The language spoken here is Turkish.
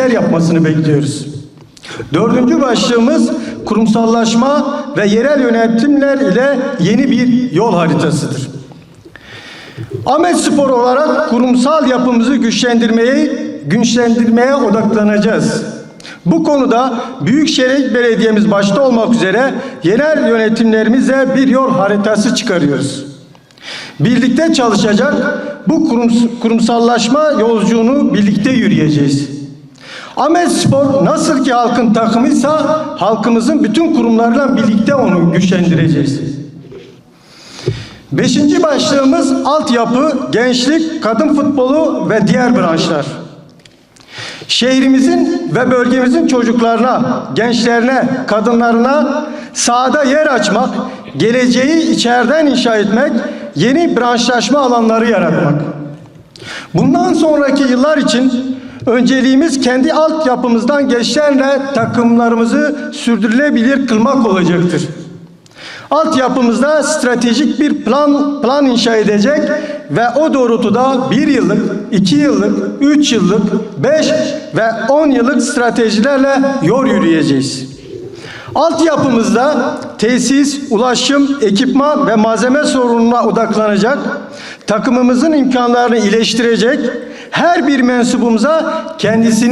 işler yapmasını bekliyoruz. Dördüncü başlığımız kurumsallaşma ve yerel yönetimler ile yeni bir yol haritasıdır. Ahmet Spor olarak kurumsal yapımızı güçlendirmeyi güçlendirmeye odaklanacağız. Bu konuda Büyükşehir Belediyemiz başta olmak üzere yerel yönetimlerimize bir yol haritası çıkarıyoruz. Birlikte çalışacak bu kurums- kurumsallaşma yolculuğunu birlikte yürüyeceğiz. Ahmet Spor nasıl ki halkın takımıysa halkımızın bütün kurumlarıyla birlikte onu güçlendireceğiz. Beşinci başlığımız altyapı, gençlik, kadın futbolu ve diğer branşlar. Şehrimizin ve bölgemizin çocuklarına, gençlerine, kadınlarına sahada yer açmak, geleceği içeriden inşa etmek, yeni branşlaşma alanları yaratmak. Bundan sonraki yıllar için önceliğimiz kendi altyapımızdan gençlerle takımlarımızı sürdürülebilir kılmak olacaktır. Altyapımızda stratejik bir plan plan inşa edecek ve o doğrultuda bir yıllık, iki yıllık, üç yıllık, beş ve on yıllık stratejilerle yol yürüyeceğiz. Altyapımızda tesis, ulaşım, ekipman ve malzeme sorununa odaklanacak, takımımızın imkanlarını iyileştirecek, her bir mensubumuza kendisini